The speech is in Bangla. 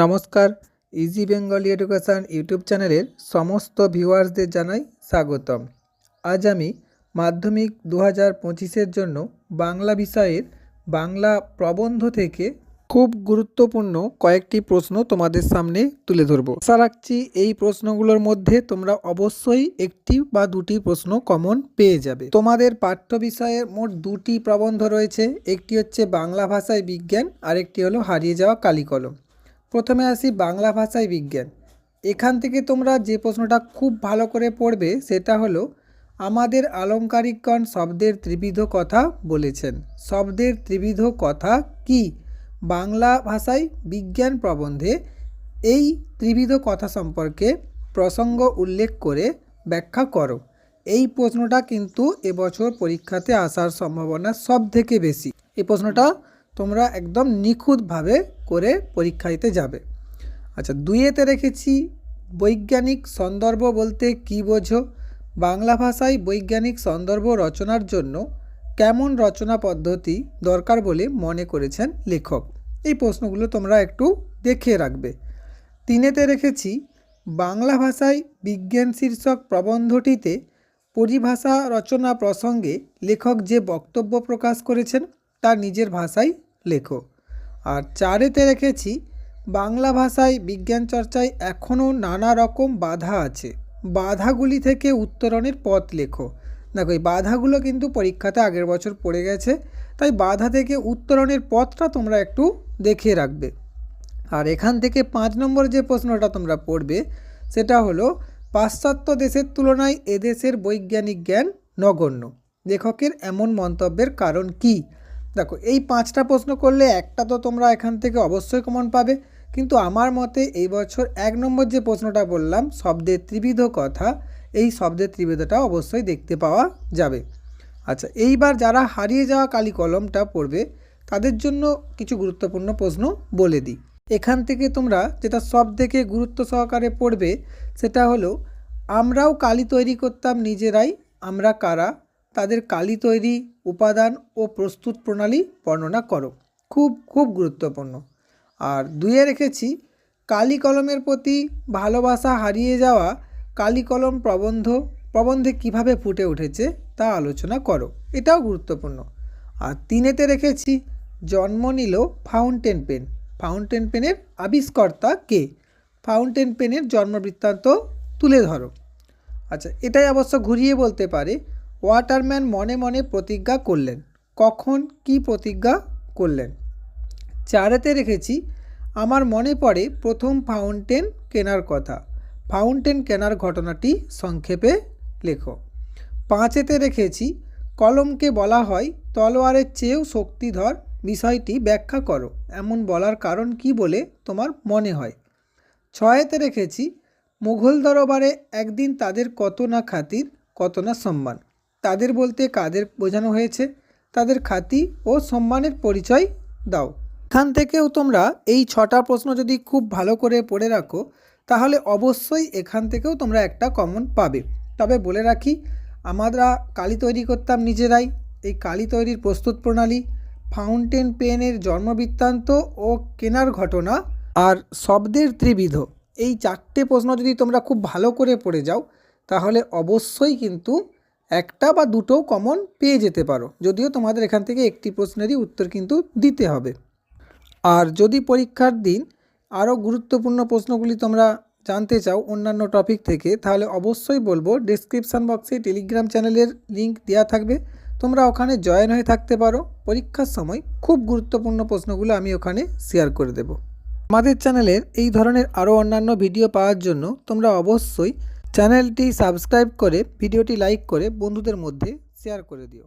নমস্কার ইজি বেঙ্গলি এডুকেশান ইউটিউব চ্যানেলের সমস্ত ভিউয়ার্সদের জানাই স্বাগতম। আজ আমি মাধ্যমিক দু হাজার পঁচিশের জন্য বাংলা বিষয়ের বাংলা প্রবন্ধ থেকে খুব গুরুত্বপূর্ণ কয়েকটি প্রশ্ন তোমাদের সামনে তুলে ধরবো। আশা রাখছি এই প্রশ্নগুলোর মধ্যে তোমরা অবশ্যই একটি বা দুটি প্রশ্ন কমন পেয়ে যাবে। তোমাদের পাঠ্য বিষয়ে মোট দুটি প্রবন্ধ রয়েছে, একটি হচ্ছে বাংলা ভাষায় বিজ্ঞান, আরেকটি হলো হারিয়ে যাওয়া কালিকলম প্রথমে আসি বাংলা ভাষায় বিজ্ঞান। এখান থেকে তোমরা যে প্রশ্নটা খুব ভালো করে পড়বে সেটা হলো, আমাদের আলংকারিকগণ শব্দের ত্রিবিধ কথা বলেছেন। শব্দের ত্রিবিধ কথা কি? বাংলা ভাষায় বিজ্ঞান প্রবন্ধে এই ত্রিবিধ কথা সম্পর্কে প্রসঙ্গ উল্লেখ করে ব্যাখ্যা করো। এই প্রশ্নটা কিন্তু এবছর পরীক্ষাতে আসার সম্ভাবনা সব থেকে বেশি। এই প্রশ্নটা তোমরা একদম নিখুঁতভাবে করে পরীক্ষা দিতে যাবে। আচ্ছা দুইয়েতে রেখেছি বৈজ্ঞানিক সন্দর্ভ বলতে কী বোঝো? বাংলা ভাষায় বৈজ্ঞানিক সন্দর্ভ রচনার জন্য কেমন রচনা পদ্ধতি দরকার বলে মনে করেছেন লেখক? এই প্রশ্নগুলো তোমরা একটু দেখে রাখবে। তিনেতে রেখেছি বাংলা ভাষায় বিজ্ঞান শীর্ষক প্রবন্ধটিতে পরিভাষা রচনা প্রসঙ্গে লেখক যে বক্তব্য প্রকাশ করেছেন তা নিজের ভাষায় লেখো। আর চারেতে রেখেছি, বাংলা ভাষায় বিজ্ঞান চর্চায় এখনও নানা রকম বাধা আছে। বাধাগুলি থেকে উত্তরণের পথ লেখো। দেখো, এই বাধাগুলো কিন্তু পরীক্ষাতে আগের বছর পড়ে গেছে, তাই বাধা থেকে উত্তরণের পথটা তোমরা একটু দেখে রাখবে। আর এখান থেকে পাঁচ নম্বর যে প্রশ্নটা তোমরা পড়বে, সেটা হলো, পাশ্চাত্য দেশের তুলনায় এদেশের বৈজ্ঞানিক জ্ঞান নগণ্য। লেখকের এমন মন্তব্যের কারণ কী? দেখো, এই পাঁচটা প্রশ্ন করলে একটা তো তোমরা এখান থেকে অবশ্যই কমন পাবে। কিন্তু আমার মতে এই বছর এক নম্বর যে প্রশ্নটা বললাম, শব্দের ত্রিবিধ কথা, এই শব্দের ত্রিবিধটা অবশ্যই দেখতে পাওয়া যাবে। আচ্ছা এইবার যারা হারিয়ে যাওয়া কালি কলমটা পড়বে, তাদের জন্য কিছু গুরুত্বপূর্ণ প্রশ্ন বলে দিই। এখান থেকে তোমরা যেটা সব থেকে গুরুত্ব সহকারে পড়বে, সেটা হলো, আমরাও কালি তৈরি করতাম নিজেরাই, আমরা কারা? তাদের কালি তৈরি উপাদান ও প্রস্তুত প্রণালী বর্ণনা করো। খুব খুব গুরুত্বপূর্ণ। আর দুইয়ে রেখেছি, কালি কলমের প্রতি ভালোবাসা হারিয়ে যাওয়া কালি কলম প্রবন্ধ, প্রবন্ধে কীভাবে ফুটে উঠেছে তা আলোচনা করো। এটাও গুরুত্বপূর্ণ। আর তিনেতে রেখেছি, জন্ম নিল ফাউন্টেন পেন। ফাউন্টেন পেনের আবিষ্কর্তা কে? ফাউন্টেন পেনের জন্মবৃত্তান্ত তুলে ধরো। আচ্ছা এটাই অবশ্য ঘুরিয়ে বলতে পারে ওয়াটারম্যান মনে মনে প্রতিজ্ঞা করলেন। কখন কি প্রতিজ্ঞা করলেন? চারেতে রেখেছি। আমার মনে পড়ে প্রথম ফাউন্টেন কেনার কথা। ফাউন্টেন কেনার ঘটনাটি সংক্ষেপে লেখো। পাঁচেতে রেখেছি। কলমকে বলা হয় তলোয়ারের চেয়েও শক্তিধর। বিষয়টি ব্যাখ্যা করো। এমন বলার কারণ কি বলে তোমার মনে হয়? ছয়েতে রেখেছি। মুঘল দরবারে একদিন তাদের কত না খাতির, কত না সম্মান। তাদের বলতে কাদের বোঝানো হয়েছে? তাদের খ্যাতি ও সম্মানের পরিচয় দাও। এখান থেকেও তোমরা এই ছটা প্রশ্ন যদি খুব ভালো করে পড়ে রাখো, তাহলে অবশ্যই এখান থেকেও তোমরা একটা কমন পাবে। তবে বলে রাখি, আমরা কালি তৈরি করতাম নিজেরাই। এই কালি তৈরির প্রস্তুত প্রণালী ফাউন্টেন পেনের জন্মবৃত্তান্ত ও কেনার ঘটনা আর শব্দের ত্রিবিধ। এই চারটে প্রশ্ন যদি তোমরা খুব ভালো করে পড়ে যাও, তাহলে অবশ্যই কিন্তু একটা বা দুটো কমন পেয়ে যেতে পারো। যদিও তোমাদের এখান থেকে একটি প্রশ্নেরই উত্তর কিন্তু দিতে হবে। আর যদি পরীক্ষার দিন আরও গুরুত্বপূর্ণ প্রশ্নগুলি তোমরা জানতে চাও অন্যান্য টপিক থেকে, তাহলে অবশ্যই বলব ডিসক্রিপশান বক্সে টেলিগ্রাম চ্যানেলের লিঙ্ক দেওয়া থাকবে। তোমরা ওখানে জয়েন হয়ে থাকতে পারো। পরীক্ষার সময় খুব গুরুত্বপূর্ণ প্রশ্নগুলো আমি ওখানে শেয়ার করে দেব। আমাদের চ্যানেলের এই ধরনের আরও অন্যান্য ভিডিও পাওয়ার জন্য তোমরা অবশ্যই চ্যানেলটি সাবস্ক্রাইব করে ভিডিওটি লাইক করে বন্ধুদের মধ্যে শেয়ার করে দিও।